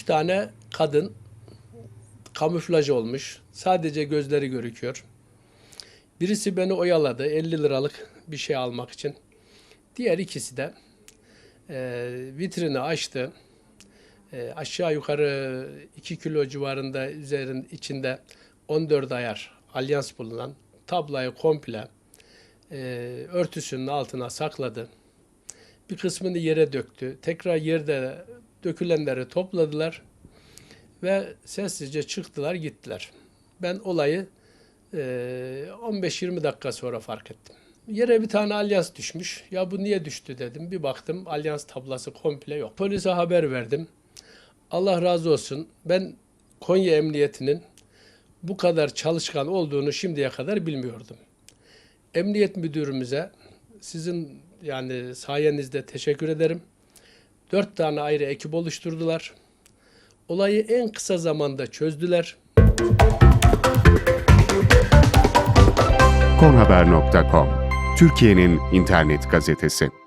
Üç tane kadın kamuflaj olmuş. Sadece gözleri görüküyor. Birisi beni oyaladı 50 liralık bir şey almak için. Diğer ikisi de e, vitrini açtı. E, aşağı yukarı 2 kilo civarında üzerin içinde 14 ayar alyans bulunan tablayı komple e, örtüsünün altına sakladı. Bir kısmını yere döktü. Tekrar yerde dökülenleri topladılar ve sessizce çıktılar gittiler. Ben olayı e, 15-20 dakika sonra fark ettim. Yere bir tane alyans düşmüş. Ya bu niye düştü dedim. Bir baktım alyans tablası komple yok. Polise haber verdim. Allah razı olsun. Ben Konya Emniyeti'nin bu kadar çalışkan olduğunu şimdiye kadar bilmiyordum. Emniyet müdürümüze sizin yani sayenizde teşekkür ederim. Dört tane ayrı ekip oluşturdular. Olayı en kısa zamanda çözdüler. konhaber.com Türkiye'nin internet gazetesi.